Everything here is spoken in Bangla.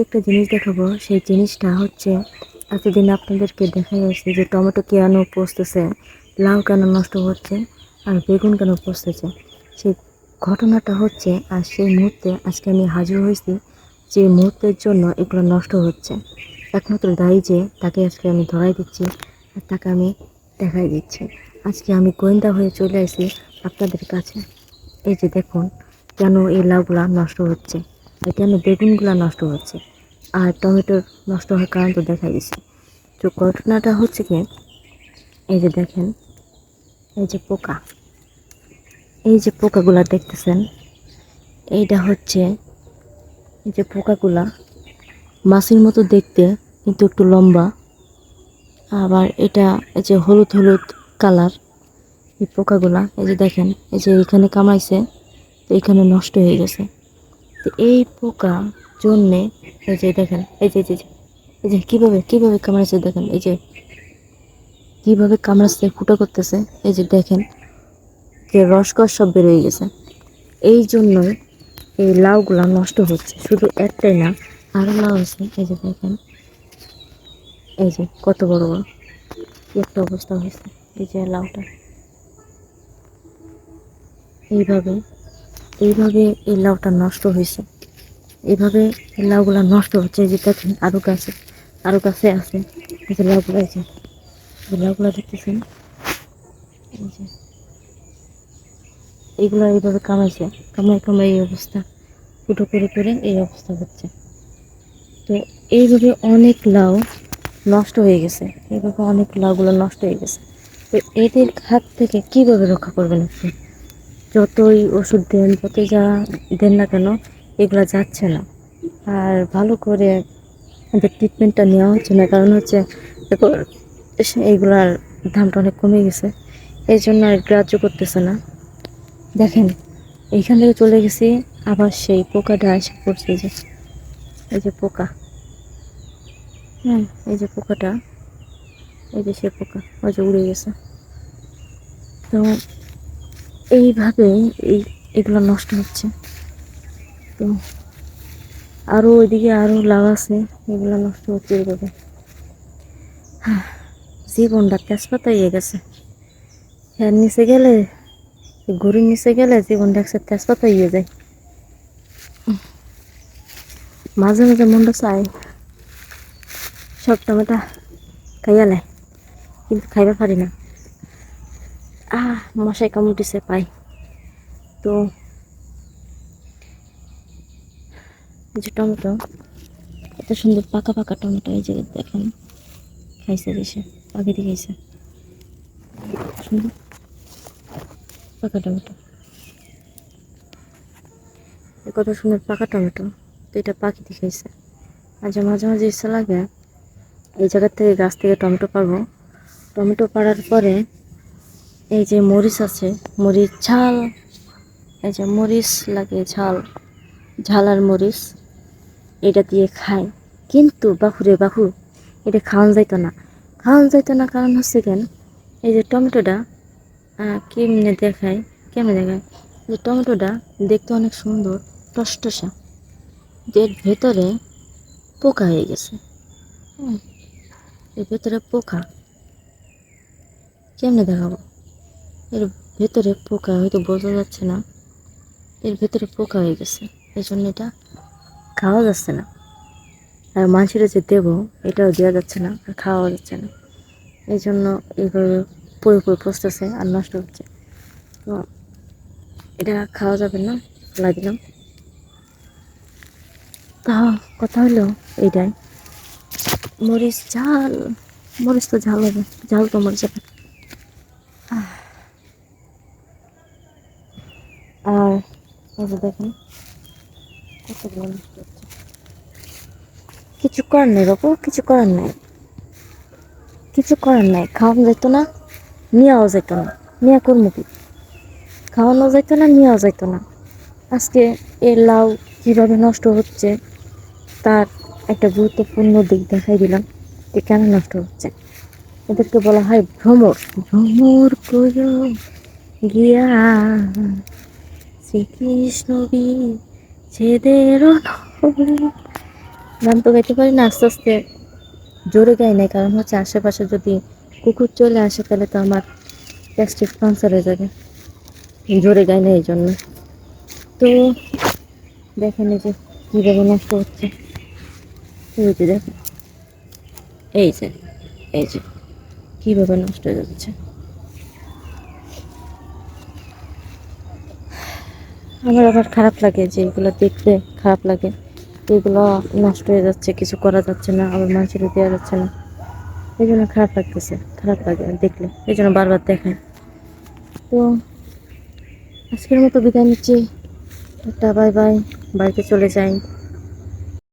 একটা জিনিস দেখাবো। সেই জিনিসটা হচ্ছে, এতদিন আপনাদেরকে দেখা যাচ্ছে যে টমেটো কেন পচতেছে, লাউ কেন নষ্ট হচ্ছে, আর বেগুন কেন পচতেছে। সেই ঘটনাটা হচ্ছে, আর সেই মুহূর্তে আজকে আমি হাজির হয়েছি যে মুহূর্তের জন্য এগুলো নষ্ট হচ্ছে। একমাত্র দায়ী যে, তাকে আজকে আমি ধরাই দিচ্ছি, আর তাকে আমি দেখাই দিচ্ছি। আজকে আমি গোয়েন্দা হয়ে চলে আসি আপনাদের কাছে। এই যে দেখুন, কেন এই লাউগুলা নষ্ট হচ্ছে। আর কেন বেগুনগুলা নষ্ট হচ্ছে। আর টমেটোর নষ্ট হওয়ার কারণ তো দেখাই দিচ্ছি তো ঘটনাটা হচ্ছে কি, এই যে দেখেন, এই যে পোকা। এই যে পোকাগুলা দেখতেছেন, এইটা হচ্ছে এই যে পোকাগুলা মাছের মতো দেখতে, কিন্তু একটু লম্বা। আবার এটা এই যে হলুদ হলুদ কালার এই পোকাগুলা, এই যে দেখেন, এই যে এখানে কামাইছে তো এখানে নষ্ট হয়ে গেছে। তো এই পোকা জন্যে, এই যে দেখেন, এই যে এই যে এই যে কীভাবে কীভাবে কামড়াচ্ছে দেখেন, এই যে, কীভাবে কামড়াচ্ছে ফুটো করতেছে, এই যে দেখেন, যে রসকস সব বেরোয় গেছে। এই জন্যই এই লাউগুলা নষ্ট হচ্ছে, শুধু একটাই না আরও লাউ আছে, এই যে দেখেন, এই যে কত বড় বড় একটা অবস্থা হয়েছে, এই যে লাউটা। এইভাবে এইভাবে এই লাউটা নষ্ট হয়েছে। এইভাবে এই লাউগুলা নষ্ট হচ্ছে যে দেখেন আরও গাছে আরও গাছে আছে। যে লাউগুলা, এই লাউগুলা দেখতেছেন? এইগুলো এইভাবে কামাইছে, কামাই কামাই এই অবস্থা, ফুটো করে করে এই অবস্থা হচ্ছে। তো এইভাবে অনেক লাউ নষ্ট হয়ে গেছে। এইভাবে অনেক লাউগুলো নষ্ট হয়ে গেছে। তো এদের হাত থেকে কীভাবে রক্ষা করবেন আপনি? যতই ওষুধ দেন, যতই যা দেন না কেন, এগুলো যাচ্ছে না। আর ভালো করে এদের ট্রিটমেন্টটা নেওয়া হচ্ছে না। কারণ হচ্ছে এইগুলার দামটা অনেক কমে গেছে। এই জন্য আর গ্রাহ্য করতেছে না। দেখেন, এইখান থেকে চলে গেছি, আবার সেই পোকাটা এসে পড়ছে যে এই যে পোকা। হ্যাঁ এই যে পোকাটা। এই যে সে পোকা, ওই যে উড়ে গেছে। তো এইভাবে এই এগুলো নষ্ট হচ্ছে। তো আরও ওইদিকে আরও আছে এগুলো নষ্ট হচ্ছে এইভাবে। হ্যাঁ, জীবনটা তেজপাতা ইয়ে গেছে। হ্যাঁ নিচে গেলে গরুর নিচে গেলে জীবনটা একসাথে তেজপাতা ইয়ে যায়। মাঝে মাঝে মনটা চাই সব টমেটো খাইয়া নেয় কিন্তু খাইবা পারি না। আহ, মশাই কামড় দিছে পাই তো, যে টমেটো, এত সুন্দর পাকা পাকা টমেটো এই যে দেখেন, খাইছে দেশে পাখিতে খাইছে। সুন্দর পাকা টমেটো। কত সুন্দর পাকা টমেটো, তো এটা পাখিতে খাইছে। আর যে মাঝে মাঝে ইচ্ছা লাগে এই জায়গার থেকে গাছ থেকে টমেটো পারব টমেটো পাড়ার পরে এই যে মরিচ আছে, মরিচ ঝাল, এই যে মরিচ লাগে ঝাল ঝাল আর মরিচ, এটা দিয়ে খায় কিন্তু বাহুরে বাহু এটা খাওয়ান যাইতো না। খাওয়ান যাইতো না কারণ হচ্ছে কেন? এই যে টমেটোটা কেমনে দেখায় কেমনে দেখায় যে টমেটোটা দেখতে অনেক সুন্দর, টসটসা। এর ভেতরে পোকা হয়ে গেছে। এর ভেতরে পোকা। কেমনে দেখাবো? এর ভেতরে পোকা হয়তো বোঝা যাচ্ছে না। এর ভেতরে পোকা হয়ে গেছে। এই জন্য এটা খাওয়া যাচ্ছে না। আর মাছের যে দেবো, এটাও দেওয়া যাচ্ছে না আর খাওয়া যাচ্ছে না। এই জন্য এইভাবে পড়ে পড়ে পচতেছে আর নষ্ট হচ্ছে। তো এটা খাওয়া যাবে না ফেলাই দিলাম তা কথা হলো এইটাই মরিচ ঝাল, মরিচ তো ঝাল হবে, ঝাল তো মরিচ হবে আহ। আর এই যে দেখেন, কতগুলো হচ্ছে। কিছু করার নেই বাবু কিছু করার নাই। কিছু করার নাই, খাওয়ানো যেত না, নেওয়াও যেত না, নেওয়া করব কি? খাওয়ানো যেত না, নেওয়া যেত না। আজকে এই লাউ কীভাবে নষ্ট হচ্ছে, তার একটা গুরুত্বপূর্ণ দিক দেখাই দিলাম যে কেন নষ্ট হচ্ছে। এদেরকে বলা হয় ভ্রমর। ভ্রমর গিয়া। শ্রীকৃষ্ণ ছেদের গান তো গাইতে পারি না, আস্তে আস্তে জোরে গাই নাই, কারণ হচ্ছে আশেপাশে যদি কুকুর চলে আসে, তাহলে তো আমার গ্যাস্ট্রিক ক্যান্সার হয়ে যাবে। জোরে গাই না এই জন্য। তো দেখেন এই যে কীভাবে নষ্ট হচ্ছে। এই যে দেখেন। এই যে এই যে, কীভাবে নষ্ট হয়ে যাচ্ছে। আমার আবার খারাপ লাগে যে এগুলো দেখতে খারাপ লাগে। এগুলো নষ্ট হয়ে যাচ্ছে, কিছু করা যাচ্ছে না, আবার মানুষের দেওয়া যাচ্ছে না। এই জন্য খারাপ লাগতেছে, খারাপ লাগে দেখলে, এই জন্য বারবার দেখায়। তো আজকের মতো বিদায় নিচ্ছি। একটা বাই বাই, বাড়িতে চলে যাই।